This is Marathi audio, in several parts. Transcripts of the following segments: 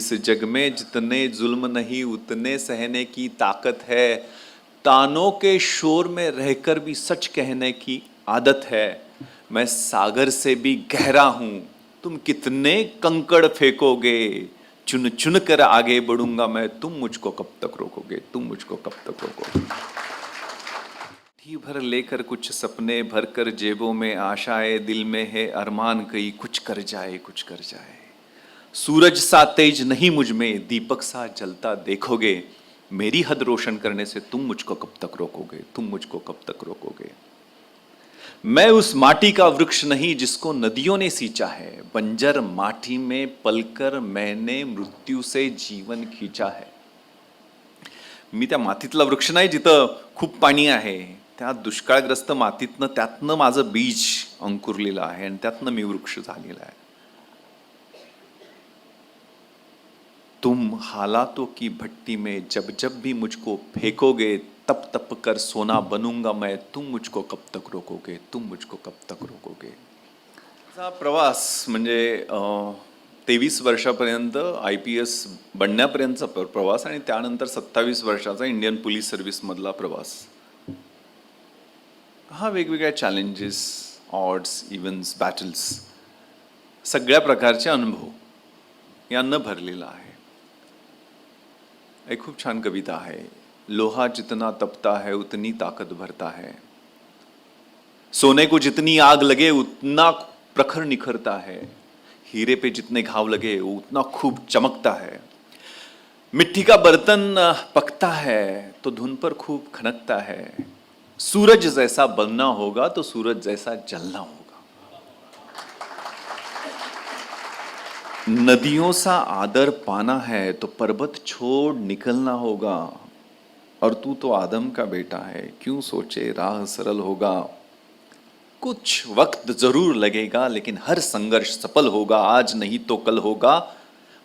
इस जग में जितने जुल्म नहीं, उतने सहने की ताकत है। तानों के शोर में रहकर भी सच कहने की आदत है। मैं सागर से भी गहरा हूँ। तुम कितने कंकड़ फेंकोगे? चुन चुन कर आगे बढ़ूँगा मैं। तुम मुझको कब तक रोकोगे? तुम मुझको कब तक रोकोगे? भर लेकर कुछ सपने भर कर जेबों में आशाएँ दिल में है। अरमान कई कुछ कर जाए, कुछ कर जाए। सूरज सा तेज नहीं मुझ में दीपक सा जलता देखोगे। मेरी हद रोशन करने से तुम मुझको कब तक रोकोगे? तुम मुझको कब तक रोकोगे? मैं उस माटी का वृक्ष नहीं जिसको नदियों ने सींचा है। बंजर माटी में पलकर मैंने मृत्यू से जीवन खींचा है। मी त्या मातीतला वृक्ष नाही जिथं खूप पाणी आहे. त्या दुष्काळग्रस्त मातीतनं त्यातनं माझं बीज अंकुरलेलं आहे आणि त्यातनं मी वृक्ष झालेला आहे. तुम हालातों की भट्टी में जब जब भी मुझको फेंकोगे तप तप कर सोना बनूंगा मैं। तुम मुझको कब तक रोकोगे? तुम मुझको कब तक रोकोगे? हा प्रवास म्हणजे तेवीस वर्षापर्यंत आय पी एस बनण्यापर्यंतचा प्रवास आणि त्यानंतर सत्तावीस वर्षाचा इंडियन पोलीस सर्व्हिसमधला प्रवास. हा वेगवेगळ्या चॅलेंजेस ऑड्स इव्हन्स बॅटल्स सगळ्या प्रकारचे अनुभव यांना भरलेला आहे. एक खूप छान कविता आहे लोहा जितना तपता है, उतनी ताकत भरता है। सोने को जितनी आग लगे, उतना प्रखर निखरता है। हीरे पे जितने घाव लगे वो उतना खूब चमकता है। मिट्टी का बर्तन पकता है तो धुन पर खूब खनकता है। सूरज जैसा बनना होगा तो सूरज जैसा जलना होगा। नदियों सा आदर पाना है तो पर्वत छोड़ निकलना होगा। और तू तो आदम का बेटा है, क्यों सोचे राह सरल होगा? कुछ वक्त ज़रूर लगेगा, लेकिन हर संघर्ष सफल होगा। आज नहीं तो कल होगा,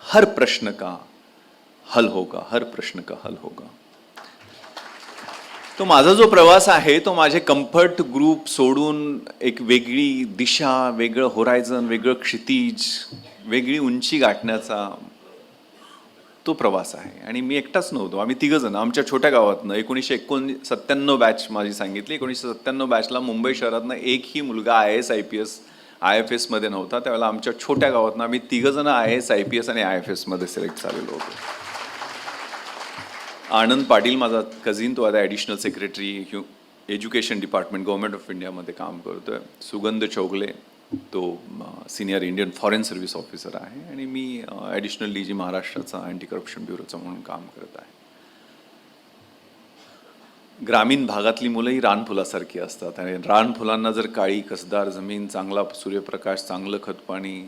हर प्रश्न का हल होगा, हर प्रश्न का हल होगा। तो माझा जो प्रवास आहे तो माझे कंफर्ट ग्रुप सोडून एक वेगळी दिशा, वेगळं होरायझन वेगळं क्षितिज वेगळी उंची गाठण्याचा तो प्रवास आहे. आणि मी एकटाच नव्हतो. आम्ही तिघ जण आमच्या छोट्या गावातनं एकोणीसशे एकोणीस सत्त्याण्णव बॅच माझी सांगितली. एकोणीसशे सत्त्याण्णव बॅचला मुंबई शहरातनं एकही मुलगा I S I P S I F एसमध्ये नव्हता. त्यावेळेला आमच्या छोट्या गावातनं आम्ही तिघ जण I S I P S आणि आय एफ एसमध्ये सिलेक्ट झालेलो होतो. आनंद पाटील माझा कझिन तो आता ॲडिशनल सेक्रेटरी ह्यू एज्युकेशन डिपार्टमेंट गव्हर्नमेंट ऑफ इंडियामध्ये काम करतोय. सुगंध चौगले तो senior Indian foreign service officer आहे आणि मी ॲडिशनल डी जी महाराष्ट्राचा अँटी करप्शन ब्युरोचा म्हणून काम करत आहे. ग्रामीण भागातली मुलंही रानफुलासारखी असतात आणि रानफुलांना जर काळी कसदार जमीन चांगला सूर्यप्रकाश चांगलं खतपाणी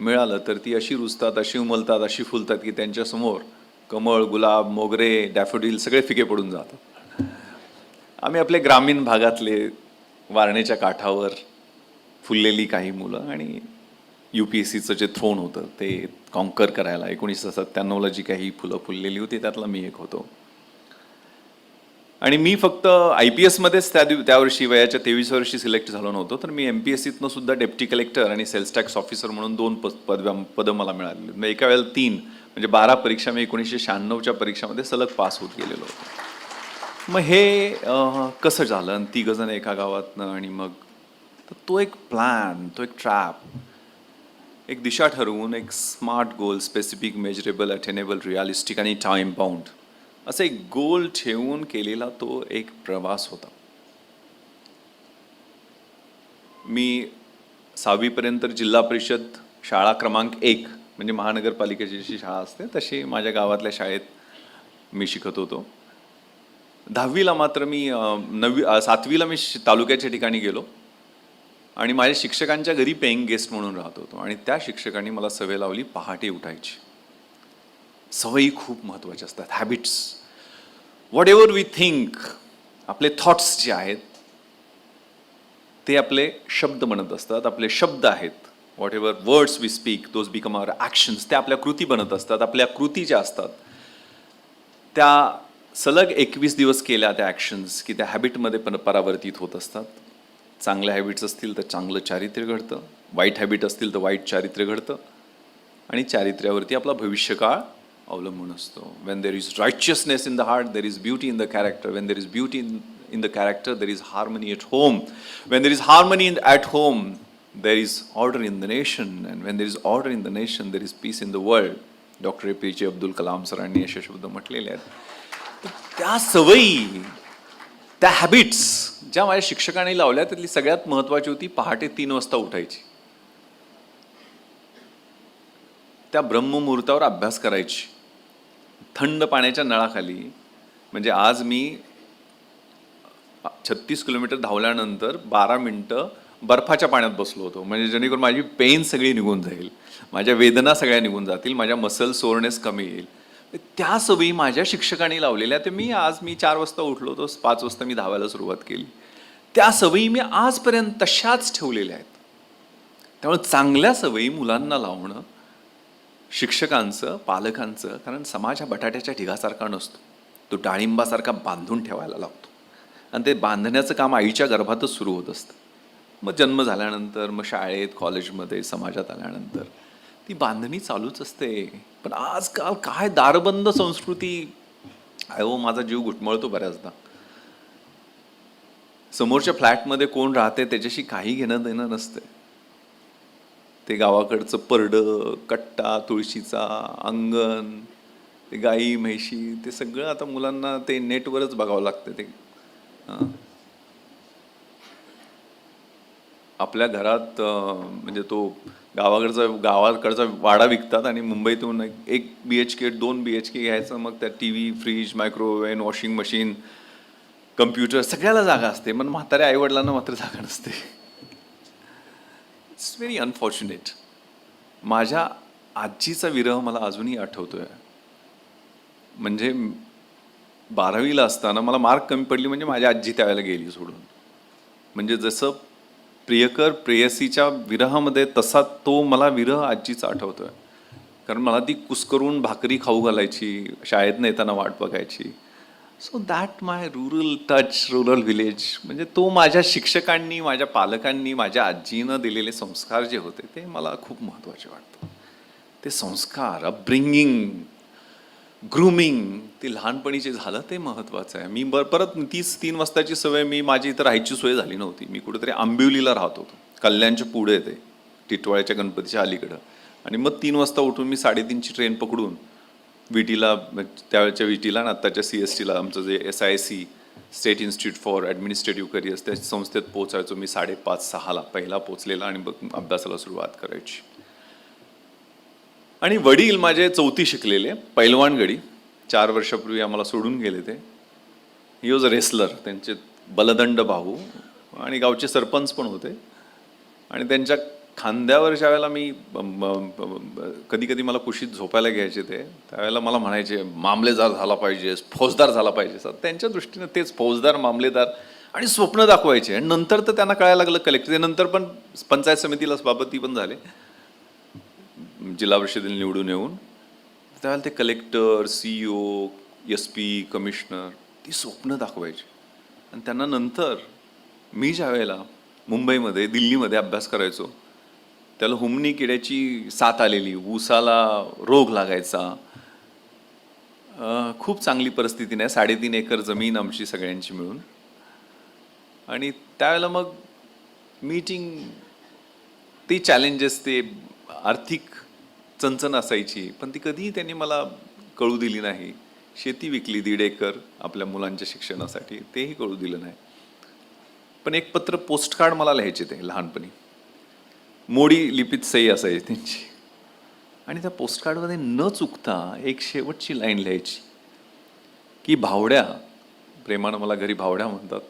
मिळालं तर ती अशी रुजतात अशी उमलतात अशी फुलतात की त्यांच्यासमोर कमळ गुलाब मोगरे डॅफोडिल सगळे फिके पडून जातात. आम्ही आपले ग्रामीण भागातले वारणेच्या काठावर फुललेली काही मुलं आणि यू पी एस सीचं जे थ्रोन होतं ते कॉन्कर करायला. एकोणीसशे सत्त्याण्णवला जी काही फुलं फुललेली होती त्यातला मी एक होतो. आणि मी फक्त आय पी एसमध्येच त्या दिव त्यावर्षी वयाच्या तेवीस वर्षी सिलेक्ट झालो नव्हतो तर मी एम पी एस सीतनं सुद्धा डेप्टी कलेक्टर आणि सेल्स टॅक्स ऑफिसर म्हणून दोन पद पदव्या पदं मला मिळालेली म्हणजे एका वेळेला तीन म्हणजे बारा परीक्षा मी एकोणीसशे शहाण्णवच्या परीक्षामध्ये सलग पास होत गेलेलो होतो. मग हे कसं झालं? आणि तिघंजणं एका गावातनं आणि मग तर तो एक प्लॅन तो एक ट्रॅप एक दिशा ठरवून एक smart goal specific measurable attainable realistic आणि टाईम बाउंड असं एक गोल ठेवून केलेला तो एक प्रवास होता. मी सहावीपर्यंत जिल्हा परिषद शाळा क्रमांक एक म्हणजे महानगरपालिकेची जशी शाळा असते तशी माझ्या गावातल्या शाळेत मी शिकत होतो. दहावीला मात्र मी नववी सातवीला मी तालुक्याच्या ठिकाणी गेलो. आणि माझ्या शिक्षकांच्या घरी पेईंग गेस्ट म्हणून राहत होतो. आणि त्या शिक्षकांनी मला सवय लावली पहाटे उठायची. सवयी खूप महत्त्वाच्या असतात. Habits what ever we think आपले थॉट्स जे आहेत ते आपले शब्द बनत असतात आपले शब्द आहेत. What ever words we speak those become our actions त्या आपल्या कृती बनत असतात. आपल्या कृती ज्या असतात त्या सलग एकवीस दिवस केल्या त्या ॲक्शन्स की त्या हॅबिटमध्ये पण परावर्तित होत असतात. चांगल्या हॅबिट्स असतील तर चांगलं चारित्र्य घडतं. वाईट हॅबिट असतील तर वाईट चारित्र्य घडतं. आणि चारित्र्यावरती आपला भविष्यकाळ अवलंबून असतो. When there is righteousness in the heart there is beauty in the character when there is beauty in in the character there is harmony at home when there is harmony in at home there is order in the nation and when there is order in the nation there is peace in the world doctor A P J Abdul Kalam सरांनी असे शब्द म्हटलेले आहेत. तर त्या सवयी त्या हॅबिट्स ज्या माझ्या शिक्षकांनी लावल्या त्यातली सगळ्यात महत्त्वाची होती पहाटे तीन वाजता उठायची. त्या ब्रह्ममुहूर्तावर अभ्यास करायची. थंड पाण्याच्या नळाखाली म्हणजे आज मी छत्तीस किलोमीटर धावल्यानंतर बारा मिनटं बर्फाच्या पाण्यात बसलो होतो. म्हणजे जेणेकरून माझी पेन सगळी निघून जाईल माझ्या वेदना सगळ्या निघून जातील माझ्या मसल सोरनेस कमी येईल. त्या सवयी माझ्या शिक्षकांनी लावलेल्या. ते मी आज मी चार वाजता उठलो तो पाच वाजता मी धावायला सुरुवात केली. त्या सवयी मी आजपर्यंत तशाच ठेवलेल्या आहेत. त्यामुळे चांगल्या सवयी मुलांना लावणं शिक्षकांचं पालकांचं कारण समाज हा बटाट्याच्या ढिगासारखा नसतो. तो डाळिंबासारखा बांधून ठेवायला लागतो आणि ते बांधण्याचं काम आईच्या गर्भातच सुरू होत असतं. मग जन्म झाल्यानंतर मग शाळेत कॉलेजमध्ये समाजात आल्यानंतर. ती बांधणी चालूच असते. पण आजकाल काय दारबंद संस्कृती. अहो माझा जीव घुटमळतो बऱ्याचदा. समोरच्या फ्लॅटमध्ये कोण राहते त्याच्याशी काही घेणं देणं नसते. ते गावाकडचं परडं कट्टा तुळशीचा अंगण ते गाई म्हैशी ते सगळं आता मुलांना ते नेटवरच बघावं लागतं ते हं. आपल्या घरात म्हणजे तो गावाकडचा गावाकडचा वाडा विकतात आणि मुंबईतून एक- बी एच के दोन बी एच के घ्यायचं मग त्यात T V fridge microwave washing machine computer सगळ्याला जागा असते. पण म्हाताऱ्या आईवडिलांना मात्र जागा नसते. इट्स व्हेरी अनफॉर्च्युनेट माझ्या आजीचा विरह मला अजूनही आठवतोय. म्हणजे बारावीला असताना मला मार्क कमी पडली म्हणजे माझ्या आजी त्यावेळेला गेली सोडून. म्हणजे जसं प्रियकर प्रेयसीच्या विरहामध्ये तसा तो मला विरह आजीचा आठवतोय. कारण मला ती कुस्करून भाकरी खाऊ घालायची शाळेतनं येताना वाट बघायची. So that my rural touch rural village म्हणजे तो माझ्या शिक्षकांनी माझ्या पालकांनी माझ्या आजीनं दिलेले संस्कार जे होते ते मला खूप महत्त्वाचे वाटतं. ते संस्कार अपब्रिंगिंग ग्रुमिंग ते लहानपणी जे झालं ते महत्त्वाचं आहे. मी बर परत तीस तीन वाजताची सवय मी माझी इथं राहायची सोय झाली नव्हती. मी कुठेतरी आंबिवलीला राहत होतो. कल्याणच्या पुढे ते टिटवाळ्याच्या गणपतीच्या अलीकडं. आणि मग तीन वाजता उठून मी साडेतीनची ट्रेन पकडून विटीला त्यावेळच्या विटीला आणि आत्ताच्या सी एस टीला आमचं जे S I C state institute for administrative careers त्या संस्थेत पोचायचो मी साडेपाच सहाला. पहिला पोचलेला आणि बघ अभ्यासाला सुरुवात करायची. आणि वडील माझे चौथी शिकलेले पैलवानगडी चार वर्षापूर्वी आम्हाला सोडून गेले ते. ही वॉज अ रेसलर त्यांचे बलदंड भाऊ आणि गावचे सरपंच पण होते. आणि त्यांच्या खांद्यावर ज्या वेळेला मी कधी कधी मला कुशीत झोपायला घ्यायचे ते त्यावेळेला मला म्हणायचे मामलेदार झाला पाहिजेस फौजदार झाला पाहिजेस. त्यांच्या दृष्टीने तेच फौजदार मामलेदार आणि स्वप्न दाखवायचे. आणि नंतर तर त्यांना कळायला लागलं कलेक्टर नंतर पण पंचायत समितीला सभापती पण झाले. जिल्हा परिषदेला निवडून येऊन त्यावेळेला ते collector C O S P commissioner ती स्वप्न दाखवायची. आणि त्यांना नंतर मी ज्या वेळेला मुंबईमध्ये दिल्लीमध्ये अभ्यास करायचो त्याला हुमनी किड्याची साथ आलेली ऊसाला रोग लागायचा खूप चांगली परिस्थिती नाही साडेतीन एकर जमीन आमची सगळ्यांची मिळून. आणि त्यावेळेला मग मीटिंग ते चॅलेंजेस ते आर्थिक चणचण असायची पण ती कधीही त्यांनी मला कळू दिली नाही. शेती विकली दीड एकर आपल्या मुलांच्या शिक्षणासाठी तेही कळू दिलं नाही. पण एक पत्र पोस्टकार्ड मला लिहायचे ते लहानपणी. मोडी लिपीत सही असायची त्यांची. आणि त्या पोस्टकार्डमध्ये न चुकता एक शेवटची लाईन लिहायची. की भावड्या प्रेमानं मला घरी भावड्या म्हणतात.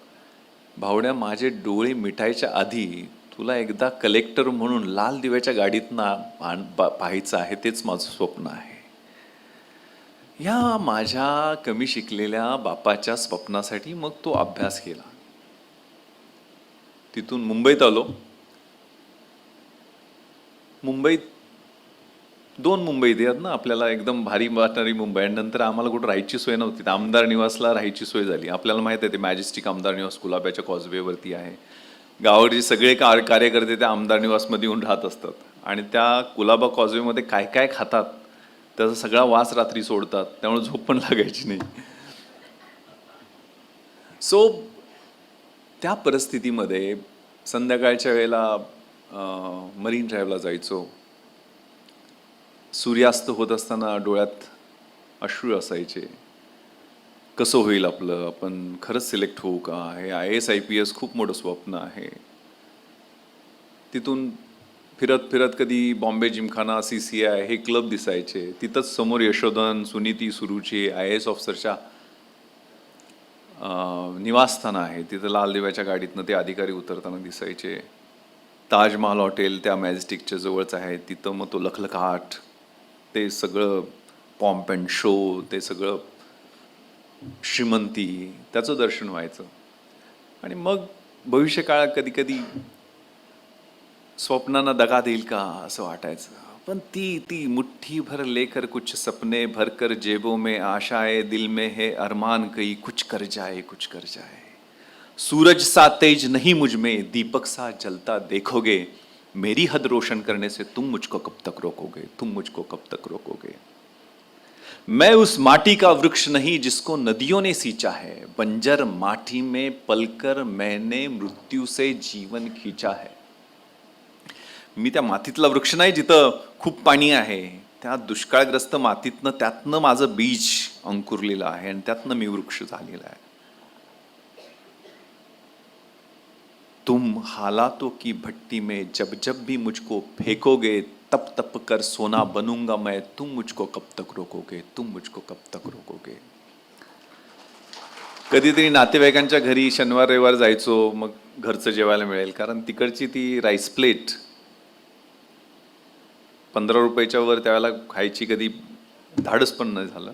भावड्या माझे डोळे मिटायच्या आधी तुला एकदा कलेक्टर म्हणून लाल दिव्याच्या गाडीतनं पाहायचं आहे तेच माझं स्वप्न आहे. या माझ्या कमी शिकलेल्या बापाच्या स्वप्नासाठी मग तो अभ्यास केला. तिथून मुंबईत आलो. मुंबईत दोन मुंबईत येतात ना आपल्याला एकदम भारी वाटणारी मुंबई. आणि नंतर आम्हाला कुठं राहायची सोय नव्हती. आमदार निवासला राहायची सोय झाली. आपल्याला माहिती आहे ते मॅजेस्टिक आमदार निवास गुलाब्याच्या कॉजवेवरती आहे. गावाकडचे सगळे कार कार्यकर्ते त्या आमदार निवासमध्ये येऊन राहत असतात. आणि त्या कुलाबा कॉजवेमध्ये काय काय खातात त्याचा सगळा वास रात्री सोडतात त्यामुळे झोप पण लागायची नाही. सो त्या परिस्थितीमध्ये संध्याकाळच्या वेळेला मरीन ड्राईव्हला जायचो. सूर्यास्त होत असताना डोळ्यात अश्रू असायचे. कसं होईल आपलं? आपण खरंच सिलेक्ट होऊ का? हे I S I P S खूप मोठं स्वप्न आहे. तिथून फिरत फिरत कधी Bombay Gymkhana C C I हे क्लब दिसायचे. तिथंच समोर यशोधन सुनीती सुरुची आय एस ऑफिसरच्या निवासस्थान आहे. तिथं लाल दिव्याच्या गाडीतनं ते अधिकारी उतरताना दिसायचे. ताजमहाल हॉटेल त्या मॅजेस्टिकच्या जवळच आहे. तिथं मग तो लखलखाट ते सगळं पॉम्प अँड शो ते सगळं श्रीमंती त्याचं दर्शन व्हायचं. आणि मग भविष्यकाळात कधी कधी स्वप्नांना दगा देईल का असं वाटायचं. पण ती ती मुठ्ठी भर लेकर कुछ सपने भर कर जेबों में आशाएं दिल में है अरमान कई कुछ कर जाए कुछ कर जाए। सूरज सा तेज नहीं मुझ में दीपक सा जलता देखोगे। मेरी हद रोशन करने से तुम मुझको कब तक रोकोगे तुम मुझको कब तक रोकोगे। मैं उस माटी का वृक्ष नहीं जिसको नदियों ने सींचा है। बंजर माटी में पलकर मैंने मृत्यू से जीवन खींचा है। मी त्या मातीतला वृक्ष नाही जिथं खूप पाणी आहे। त्या दुष्काळग्रस्त मातीतनं त्यातनं माझं बीज अंकुरलेलं आहे आणि त्यातनं मी वृक्ष झालेला आहे। तुम हालातों की भट्टी में जब जब भी मुझको फेंकोगे तप तप कर सोना बनूंगा मैं तुम मुझको कब तक रोकोगे तुम मुझको कब तक रोकोगे? कधीतरी नातेवाईकांच्या घरी शनिवार रविवार जायचो मग घरचं जेवायला मिळेल. कारण तिकडची ती राईस प्लेट पंधरा रुपयाच्या वर त्यावेळेला खायची कधी धाडस पण नाही झालं.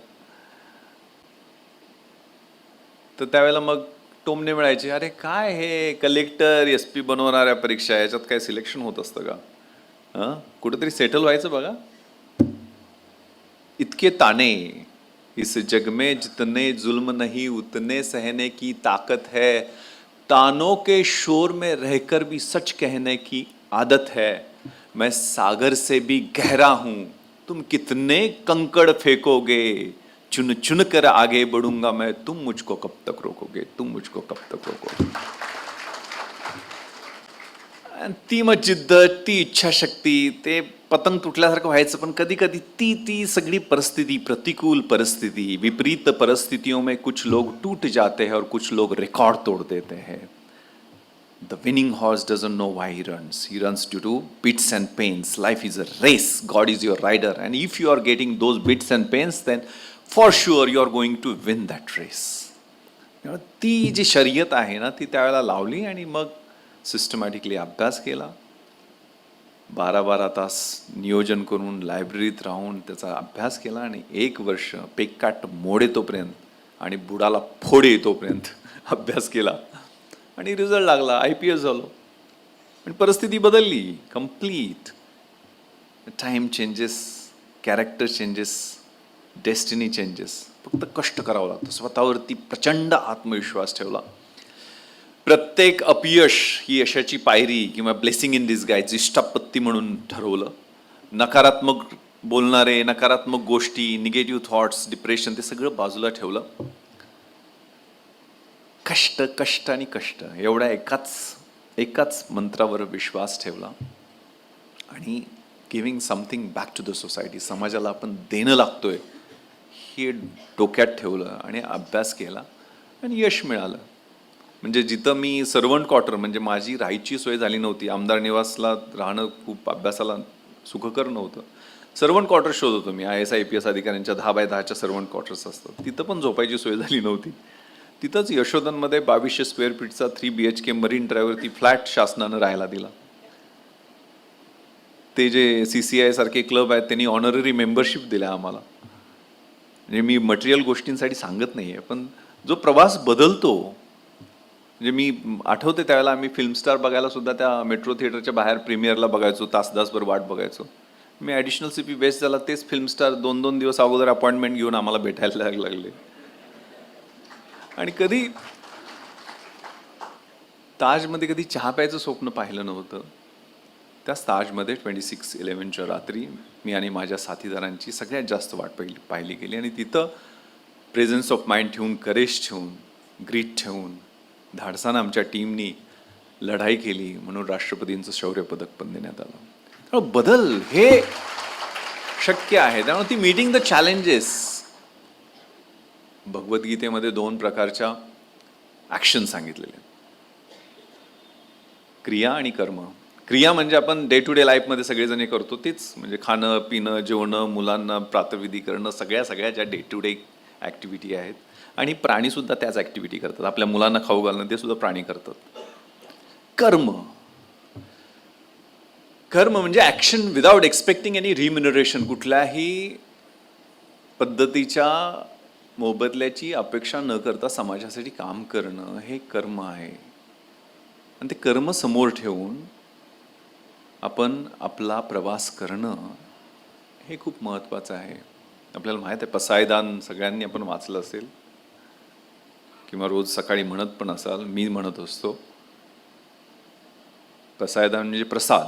तर त्यावेळेला मग टोमणे मिळायचे अरे काय हे? कलेक्टर एस पी बनवणाऱ्या परीक्षा याच्यात काय सिलेक्शन होत असतं का? हाँ? कुठेतरी सेटल व्हायचं बघा. इतके ताने इस जग में जितने जुल्म नहीं, उतने सहने की ताकत है। तानों के शोर में रहकर भी सच कहने की आदत है। मैं सागर से भी गहरा हूँ। तुम कितने कंकड़ फेंकोगे? चुन चुन कर आगे बढ़ूँगा मैं। तुम मुझको कब तक रोकोगे? तुम मुझको कब तक रोकोगे? आणि ती मग जिद्द, ती इच्छाशक्ती ते पतंग तुटल्यासारखं व्हायचं, पण कधी कधी ती ती सगळी परिस्थिती, प्रतिकूल परिस्थिती, विपरीत परिस्थितियों में कुछ लोग टूट जाते हैं और कुछ लोग रिकॉर्ड तोड़ देते हैं। The winning horse doesn't know why he runs he runs due to bits and pains life is a race God is your rider and if you are getting those bits and pains then for sure you are going to win that race ती जी शर्यत आहे ना, ती त्यावेळेला लावली आणि मग सिस्टमॅटिकली अभ्यास केला. बारा बारा तास नियोजन करून लायब्ररीत राहून त्याचा अभ्यास केला आणि एक वर्ष पेकाट मोड येतोपर्यंत आणि बुडाला फोड येतोपर्यंत अभ्यास केला. आणि रिझल्ट लागला आय पी एस झालो. आणि परिस्थिती बदलली complete time changes character changes destiny changes फक्त कष्ट करावं लागतं. स्वतःवरती प्रचंड आत्मविश्वास ठेवला. प्रत्येक अपयश ही यशाची पायरी किंवा ब्लेसिंग इन दिस गाय इष्टापत्ती म्हणून ठरवलं. नकारात्मक बोलणारे नकारात्मक गोष्टी निगेटिव्ह थॉट्स डिप्रेशन ते सगळं बाजूला ठेवलं. कष्ट कष्ट आणि कष्ट एवढ्या एकाच एकाच मंत्रावर विश्वास ठेवला. आणि giving something back to the society समाजाला आपण देणं लागतोय हे डोक्यात ठेवलं आणि अभ्यास केला आणि यश मिळालं. म्हणजे जिथं मी सर्वंट क्वार्टर म्हणजे माझी राहायची सोय झाली नव्हती आमदार निवासला राहणं खूप अभ्यासाला सुखकर नव्हतं. सर्वंट क्वार्टर शोधत होतो मी I S I P S अधिकाऱ्यांच्या दहा बाय दहाच्या सर्वंट क्वार्टर्स असतात. तिथं पण झोपायची सोय झाली नव्हती. तिथंच यशोधनमध्ये बावीसशे स्क्वेअर फीटचा थ्री बी एच के मरीन ड्रायव्हरती फ्लॅट शासनानं राहायला दिला. ते जे सी सी आय सारखे क्लब आहेत त्यांनी ऑनररी मेंबरशिप दिल्या आम्हाला. म्हणजे मी मटेरियल गोष्टींसाठी सांगत नाही आहे पण जो प्रवास बदलतो म्हणजे मी आठवते त्यावेळेला आम्ही फिल्मस्टार बघायला सुद्धा त्या मेट्रो थिएटरच्या बाहेर प्रीमियरला बघायचो तास तासभर वाट बघायचो. मी ॲडिशनल सी पी बेस्ट झाला तेच फिल्मस्टार दोन दोन दिवस अगोदर अपॉइंटमेंट घेऊन आम्हाला भेटायला लागले. आणि कधी ताजमध्ये कधी चहा प्यायचं स्वप्न पाहिलं नव्हतं त्याच ताजमध्ये ट्वेंटी सिक्स इलेवनच्या रात्री मी आणि माझ्या साथीदारांची सगळ्यात जास्त वाट पहिली पाहिली गेली. आणि तिथं प्रेझन्स ऑफ माइंड ठेवून करेज ठेवून ग्रीट ठेवून धाडसानं आमच्या टीमनी लढाई केली म्हणून राष्ट्रपतींचं शौर्य पदक पण देण्यात आलं. त्यामुळे बदल हे शक्य आहे. त्यामुळे ती मीटिंग द चॅलेंजेस भगवद्गीतेमध्ये दोन प्रकारच्या ॲक्शन सांगितलेले आहेत. क्रिया आणि कर्म. क्रिया म्हणजे आपण डे टू डे लाईफमध्ये सगळेजण करतो तेच म्हणजे खाणं पिणं जेवणं मुलांना प्रातविधी करणं सगळ्या सगळ्या ज्या डे टू डे ॲक्टिव्हिटी आहेत आणि प्राणीसुद्धा त्याच ॲक्टिव्हिटी करतात. आपल्या मुलांना खाऊ घालणं ते सुद्धा प्राणी करतात. कर्म. कर्म म्हणजे ॲक्शन विदाउट एक्सपेक्टिंग एनी रिम्युनरेशन कुठल्याही पद्धतीच्या मोबदल्याची अपेक्षा न करता समाजासाठी काम करणं हे कर्म आहे. आणि ते कर्म समोर ठेवून आपण आपला प्रवास करणं हे खूप महत्त्वाचं आहे. आपल्याला माहीत आहे पसायदान सगळ्यांनी आपण वाचलं असेल. किंवा रोज सकाळी म्हणत पण असाल मी म्हणत असतो पसायदान म्हणजे प्रसाद.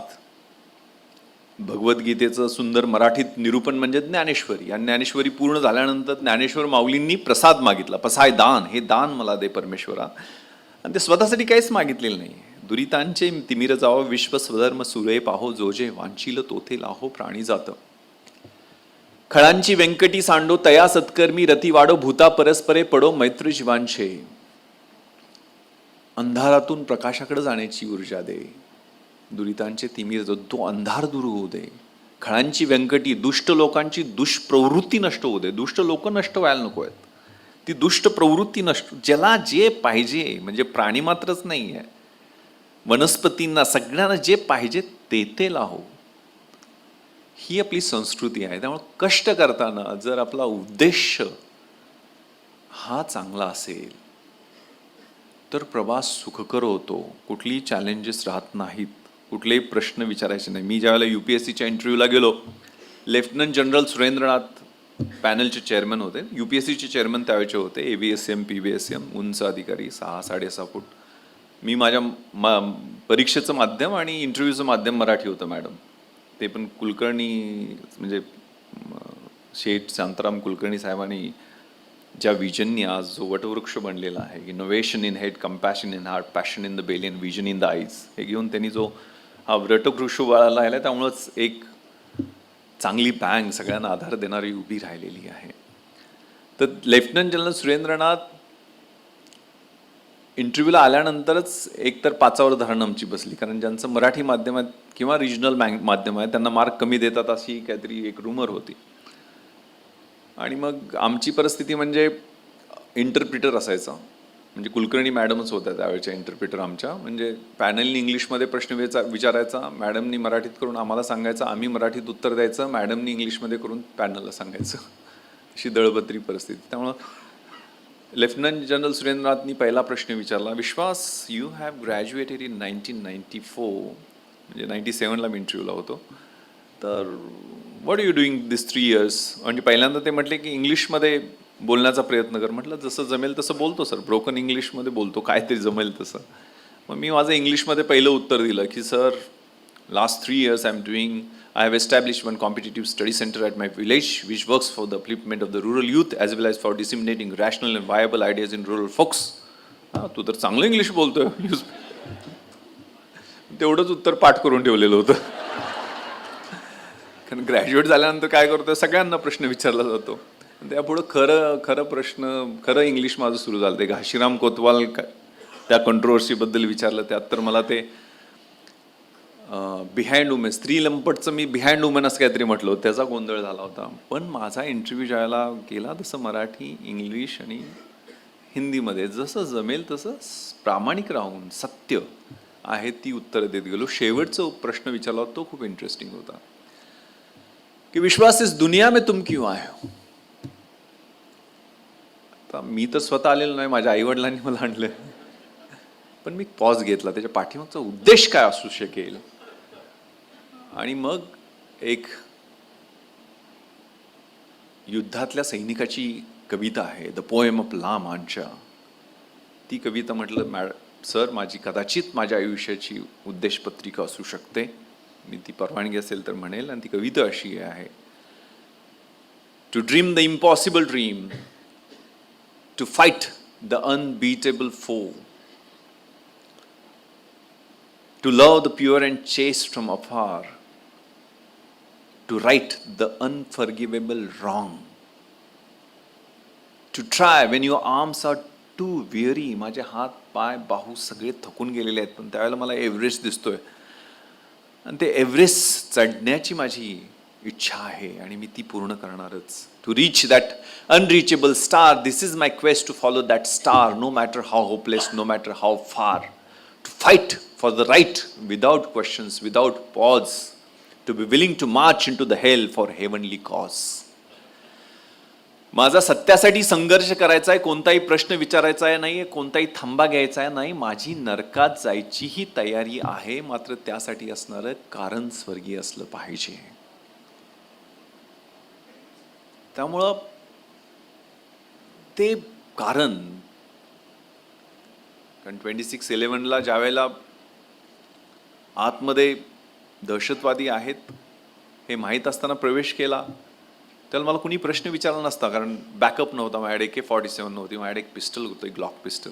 भगवद्गीतेचं सुंदर मराठीत निरूपण म्हणजे ज्ञानेश्वरी. आणि ज्ञानेश्वरी पूर्ण झाल्यानंतर ज्ञानेश्वर माऊलींनी प्रसाद मागितला. पसाय दान हे दान मला दे परमेश्वरा. आणि ते स्वतःसाठी काहीच मागितलेलं नाही. दुरितांचे तिमिर जावं विश्व स्वधर्म सुरे पाहो जोजे वांचिल तोथे लाहो प्राणी जातं. खळांची व्यंकटी सांडो तया सत्कर्मी रती वाडो भूता परस्परे पडो मैत्र जीवांचे. अंधारातून प्रकाशाकडे जाण्याची ऊर्जा दे. दुरितांचे तिमीर जो तो अंधार दूर होऊ दे. खळांची व्यंकटी दुष्ट लोकांची दुष्प्रवृत्ती नष्ट होऊ दे. दुष्ट लोक नष्ट व्हायला नको आहेत. ती दुष्ट प्रवृत्ती नष्ट ज्याला जे पाहिजे म्हणजे प्राणी मात्रच नाही आहे वनस्पतींना सगळ्यांना जे पाहिजे ते ते लाहो. ही आपली संस्कृती आहे. त्यामुळे कष्ट करताना जर आपला उद्देश हा चांगला असेल तर प्रवास सुखकर होतो. कुठलीही चॅलेंजेस राहत नाहीत. कुठलेही प्रश्न विचारायचे नाही. मी ज्यावेळेला यू पी एस सीच्या इंटरव्ह्यूला गेलो लेफ्टनंट जनरल सुरेंद्रनाथ पॅनलचे चेअरमन होते. यू पी एस सीचे चेअरमन त्यावेळेचे होते. A V S M P V S M उंच अधिकारी सहा साडेसहा फूट. मी माझ्या मा परीक्षेचं माध्यम आणि इंटरव्ह्यूचं माध्यम मराठी होतं मॅडम ते पण कुलकर्णी म्हणजे शेठ शांताराम कुलकर्णी साहेबांनी ज्या विजननी आज जो वटवृक्ष बनलेला आहे innovation in head compassion in heart passion in the बेलियन vision in the eyes हे घेऊन त्यांनी जो हा वटवृक्ष उभारला आहे त्यामुळंच एक चांगली बँक सगळ्यांना आधार देणारी उभी राहिलेली आहे. तर लेफ्टनंट जनरल सुरेंद्रनाथ इंटरव्ह्यूला आल्यानंतरच एकतर पाचावर धरण आमची बसली. कारण ज्यांचं मराठी माध्यम आहे किंवा रिजनल माध्यम आहे त्यांना मार्क कमी देतात अशी काहीतरी एक रुमर होती. आणि मग आमची परिस्थिती म्हणजे इंटरप्रिटर असायचा. म्हणजे कुलकर्णी मॅडमच होत्या त्यावेळेच्या इंटरप्रिटर आमच्या. म्हणजे पॅनलनी इंग्लिशमध्ये प्रश्न वेचा विचारायचा. मॅडमनी मराठीत करून आम्हाला सांगायचं. आम्ही मराठीत उत्तर द्यायचं. मॅडमनी इंग्लिशमध्ये करून पॅनलला सांगायचं. अशी दळबद्री परिस्थिती. त्यामुळं लेफ्टनंट जनरल सुरेंद्रनाथनी पहिला प्रश्न विचारला. विश्वास you have graduated in nineteen ninety four म्हणजे नाईन्टी सेवनला मी इंटरव्ह्यूला होतो. तर what you doing this three years म्हणजे पहिल्यांदा ते म्हटले की इंग्लिशमध्ये बोलण्याचा प्रयत्न कर. म्हटलं जसं जमेल तसं बोलतो सर ब्रोकन इंग्लिशमध्ये बोलतो काय तरी जमेल तसं. मग मी माझं इंग्लिशमध्ये पहिलं उत्तर दिलं की sir last three years I am doing I have establish one competitive study centre at my village which works for the upliftment of the rural youth as well as for disseminating rational and viable ideas in rural folks. हा तू तर चांगलं इंग्लिश बोलतोय. न्यूज तेवढंच उत्तर पाठ करून ठेवलेलं होतं. कारण ग्रॅज्युएट झाल्यानंतर काय करतोय? सगळ्यांना प्रश्न विचारला जातो. त्यापुढं खरं खरं प्रश्न खरं इंग्लिश माझं सुरू झालं. ते घाशीराम कोतवाल त्या कंट्रोवर्सीबद्दल विचारलं. त्यात तर मला ते बिहाइंड वुमेन स्त्री लंपटचं मी बिहाइंड वुमेन असं काहीतरी म्हटलं होतं. त्याचा गोंधळ झाला होता. पण माझा इंटरव्ह्यू ज्यावेळेला गेला तसं मराठी इंग्लिश आणि हिंदीमध्ये जसं जमेल तसं प्रामाणिक राहून सत्य आहे ती उत्तरं देत गेलो. शेवटचा प्रश्न विचारला होता तो खूप इंटरेस्टिंग होता. की विश्वास इस दुनिया में तुम क्यों आए हो? आता मी तर स्वतः आलेलो नाही माझ्या आईवडिलांनी मला आणलं पण मी पॉज घेतला. त्याच्या पाठीमागचा उद्देश काय असू शकेल? आणि मग एक युद्धातल्या सैनिकाची कविता आहे द पोएम ऑफ लाम आमच्या ती कविता म्हटलं मॅड सर माझी कदाचित माझ्या आयुष्याची उद्देशपत्रिका असू शकते. मी ती परवानगी असेल तर म्हणेल. आणि ती कविता अशी आहे to dream the impossible dream to fight the unbeatable फो to love the pure and chest from अफार to right the unforgivable wrong, to try when your arms are too weary, माझे हात पाय बाहू सगळे थकून गेलेले आहेत पण त्यावेळेला मला एव्हरेस्ट दिसतोय. आणि ते एव्हरेस्ट चढण्याची माझी इच्छा आहे आणि मी ती पूर्ण करणारच. To reach that unreachable star this is my quest to follow that star no matter how hopeless no matter how फार to fight for the right without questions, without to be willing to March in to the hell for heavenly cause माझा सत्यासाठी संघर्ष करायचा आहे कोणताही प्रश्न विचारायचा आहे नाही कोणताही थांबा घ्यायचा आहे नाही माझी नरकात जायचीही तयारी आहे मात्र त्यासाठी असणारं कारण स्वर्गीय असलं पाहिजे. त्यामुळं ते कारण कारण ट्वेंटी सिक्स इलेवनला ज्या वेळेला आतमध्ये दहशतवादी आहेत हे माहीत असताना प्रवेश केला. त्याला मला कुणी प्रश्न विचारला नसता कारण बॅकअप नव्हता माझ्याकडे के फॉर्टी सेवन नव्हती माझ्याकडे एक पिस्टल होतं एक ग्लॉक पिस्टल.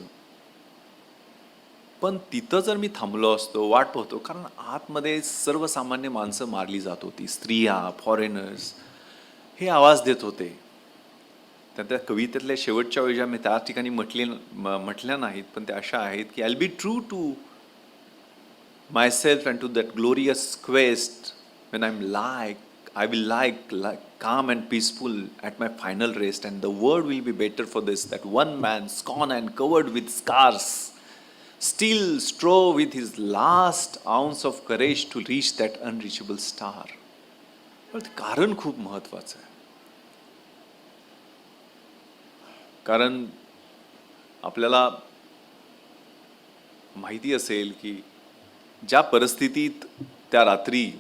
पण तिथं जर मी थांबलो असतो वाट पाहतो कारण आतमध्ये सर्वसामान्य माणसं मारली जात होती स्त्रिया फॉरेनर्स हे आवाज देत होते. त्या कवितेतल्या शेवटच्या वेळी ज्या मी त्या ठिकाणी म्हटले म- म्हटल्या नाहीत पण त्या अशा आहेत की I be true to Myself and to that glorious quest when I am like I will like like calm and peaceful at my final rest, and the world will be better for this. That one man, scorned and covered with scars, still strove with his last ounce of courage to reach that unreachable star. पण ते कारण खूप महत्वाचं आहे कारण आपल्याला माहिती असेल की ज्या परिस्थितीत त्या रात्री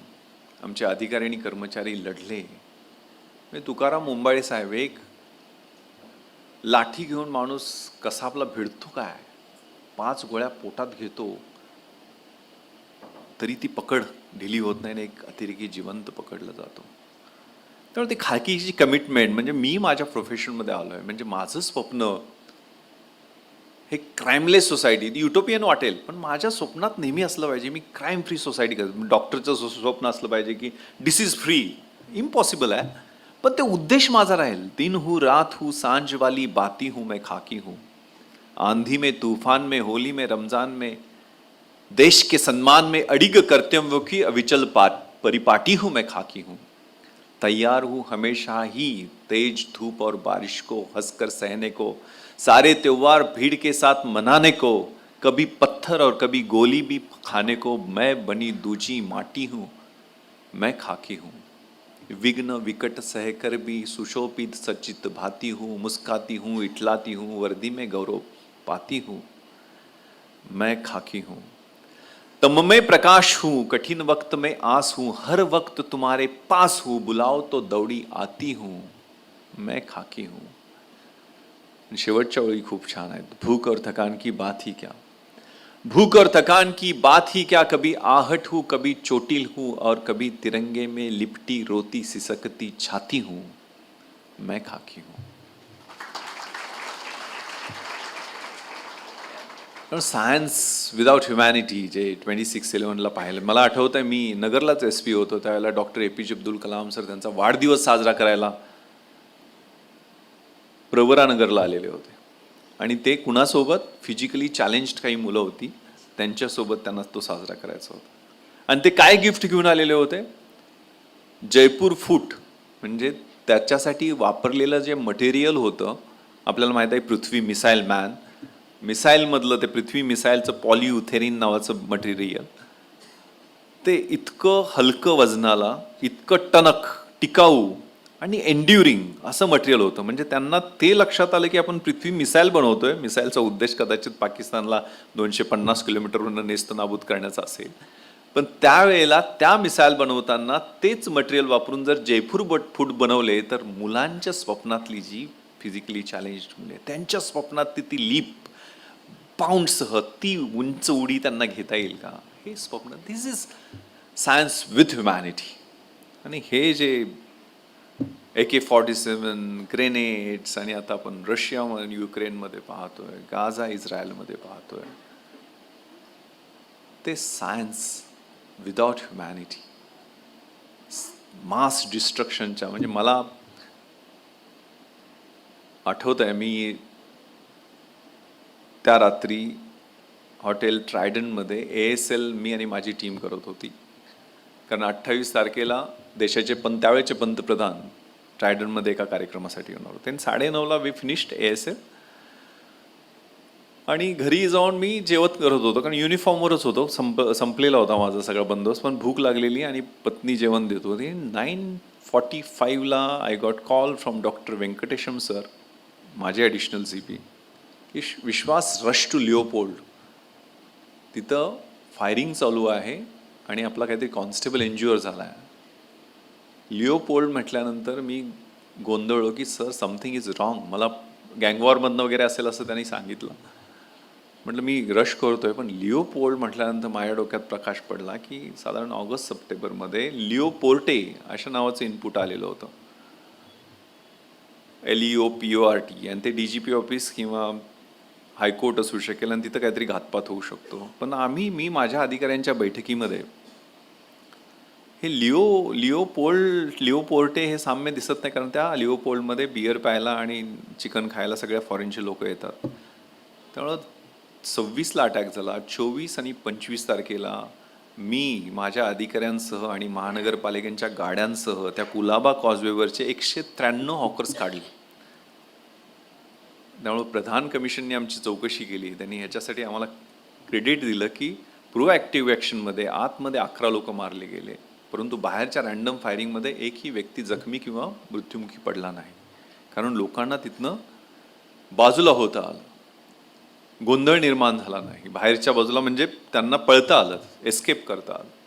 आमचे अधिकारी आणि कर्मचारी लढले म्हणजे तुकाराम मुंबाळे साहेब एक लाठी घेऊन माणूस कसा आपला भिडतो काय? पाच गोळ्या पोटात घेतो तरी ती पकड ढिली होत नाही एक अतिरेकी जिवंत पकडलं जातो. त्यामुळे ती खाकीची कमिटमेंट म्हणजे मी माझ्या प्रोफेशनमध्ये आलो आहे म्हणजे माझं स्वप्न हे क्राईमलेस सोसायटी युटोपियन वाटेल पण माझ्या स्वप्नात नेहमी असलं पाहिजे, मी क्राईम फ्री सोसायटी करतो, डॉक्टरचं स्वप्न असलं पाहिजे की डिसीज फ्री इम्पॉसिबल आहे. पण ते उद्देश माझा राहील, दिन हूँ, रात हूँ, साँझ वाली बाती हूँ मैं, खाकी हूँ. आंधी में, तूफ़ान में, होली में, रमज़ान में, देश के सम्मान में, अडिग कर्तव्यों की अविचल परिपाटी हूँ मैं, खाकी हूँ. तैयार हूँ हमेशा ही, तेज धूप और बारिश को, हंसकर सहने को सारे त्यौहार भीड़ के साथ मनाने को, कभी पत्थर और कभी गोली भी खाने को मैं बनी दूजी माटी हूँ, मैं खाकी हूँ। विघ्न विकट सहकर भी सुशोभित सचित भाती हूँ, मुस्काती हूँ, इटलाती हूँ, वर्दी में गौरव पाती हूँ, मैं खाकी हूँ। तम में प्रकाश हूँ, कठिन वक्त में आस हूँ, हर वक्त तुम्हारे पास हूँ, बुलाओ तो दौड़ी आती हूँ, मैं खाकी हूँ। शेवटच्या ओळी खूप छान आहेत. भूख और थकान की बात ही क्या? भूख और थकान की बात ही क्या? कभी आहट हूँ, कभी चोटिल हूँ, और कभी तिरंगे में लिपटी, रोती, सिसकती, छाती हूँ, मैं खाकी हूँ। सायन्स विदाउट ह्युमॅनिटी जे ट्वेंटी सिक्स इलेव्हनला पाहिलं. मला आठवतं आहे मी नगरलाच एस पी होतो, त्यावेळेला doctor A P J Abdul Kalam sir त्यांचा वाढदिवस साजरा करायला प्रवरानगरला आलेले होते. आणि ते कुणासोबत फिजिकली चॅलेंज्ड काही मुलं होती त्यांच्यासोबत त्यांना तो साजरा करायचा होता. आणि ते काय गिफ्ट घेऊन आलेले होते? जयपूर फूट म्हणजे त्याच्यासाठी वापरलेलं जे मटेरियल होतं आपल्याला माहीत आहे पृथ्वी मिसाईल मॅन मिसाईलमधलं ते पृथ्वी मिसाईलचं पॉलियुथेरिन नावाचं मटेरियल ते इतकं हलकं वजनाला इतकं टणक टिकाऊ आणि एन्ड्युरिंग असं मटेरियल होतं. म्हणजे त्यांना ते लक्षात आलं की आपण पृथ्वी मिसाईल बनवतोय. मिसाईलचा उद्देश कदाचित पाकिस्तानला दोनशे पन्नास किलोमीटरवरून नेस्त नाबूद करण्याचा असेल. पण त्यावेळेला त्या मिसाईल बनवताना तेच मटेरियल वापरून जर जयपूर बट फूड बनवले तर मुलांच्या स्वप्नातली जी फिजिकली चॅलेंज मुले त्यांच्या स्वप्नात ती ती लीप पाऊंडसह ती उंच उडी त्यांना घेता येईल का? हे स्वप्न. दिस इज सायन्स विथ ह्युमॅनिटी आणि हे जे ए के फॉर्टी सेवन ग्रेनेड्स आणि आता आपण रशियामध्ये युक्रेनमध्ये पाहतोय गाझा इस्रायलमध्ये पाहतोय. ते सायन्स विदाउट ह्युमॅनिटी मास डिस्ट्रक्शनच्या म्हणजे मला आठवत आहे मी त्या रात्री हॉटेल ट्रायडनमध्ये ए एस एल मी आणि माझी टीम करत होती. कारण अठ्ठावीस तारखेला देशाचे पण त्यावेळेचे पंतप्रधान ट्रायडनमध्ये एका कार्यक्रमासाठी येणार होते. आणि साडेनऊला we finished A S L आणि घरी जाऊन मी जेवत करत होतो कारण युनिफॉर्मवरच होतो. संप संपलेला होता माझा सगळा बंदोबस्त पण भूक लागलेली आणि पत्नी जेवण देत होती. Nine forty फाईव्हला I got call from doctor Venkatesham sir माझे ॲडिशनल सी पी की विश्वास रश टू लिओपोल्ड तिथं फायरिंग चालू आहे आणि आपला काहीतरी कॉन्स्टेबल इंज्युअर झाला आहे लिओपोल्ड म्हटल्यानंतर मी गोंधळलो की सर समथिंग इज रॉंग. मला गँगवॉरमधनं वगैरे असेल असं त्यांनी सांगितलं. म्हटलं मी रश करतोय पण लिओपोल्ड म्हटल्यानंतर माझ्या डोक्यात प्रकाश पडला की साधारण ऑगस्ट सप्टेंबरमध्ये लिओ पोर्टे अशा नावाचं इनपुट आलेलं होतं. L E O P O R T आणि ते डी जी पी ऑफिस किंवा हायकोर्ट असू शकेल आणि तिथं काहीतरी घातपात होऊ शकतो. पण आम्ही मी माझ्या अधिकाऱ्यांच्या बैठकीमध्ये हे लिओ लिओपोल्ड लिओपोर्टे हे साम्य दिसत नाही कारण त्या लिओपोल्डमध्ये बियर प्यायला आणि चिकन खायला सगळ्या फॉरेनचे लोक येतात. त्यामुळं सव्वीसला अटॅक झाला. चोवीस आणि पंचवीस तारखेला मी माझ्या अधिकाऱ्यांसह आणि महानगरपालिकेच्या गाड्यांसह त्या कुलाबा कॉजवेवरचे एकशे त्र्याण्णव हॉकर्स काढले. त्यामुळं प्रधान कमिशनने आमची चौकशी केली. त्यांनी ह्याच्यासाठी आम्हाला क्रेडिट दिलं की प्रोॲक्टिव्ह ॲक्शनमध्ये आतमध्ये अकरा लोक मारले गेले. परंतु बाहेरच्या रँडम फायरिंगमध्ये एकही व्यक्ती जखमी किंवा मृत्युमुखी पडला नाही. कारण लोकांना तिथनं बाजूला होता आलं. गोंधळ निर्माण झाला नाही. बाहेरच्या बाजूला म्हणजे त्यांना पळता आलं. एस्केप करता आलं.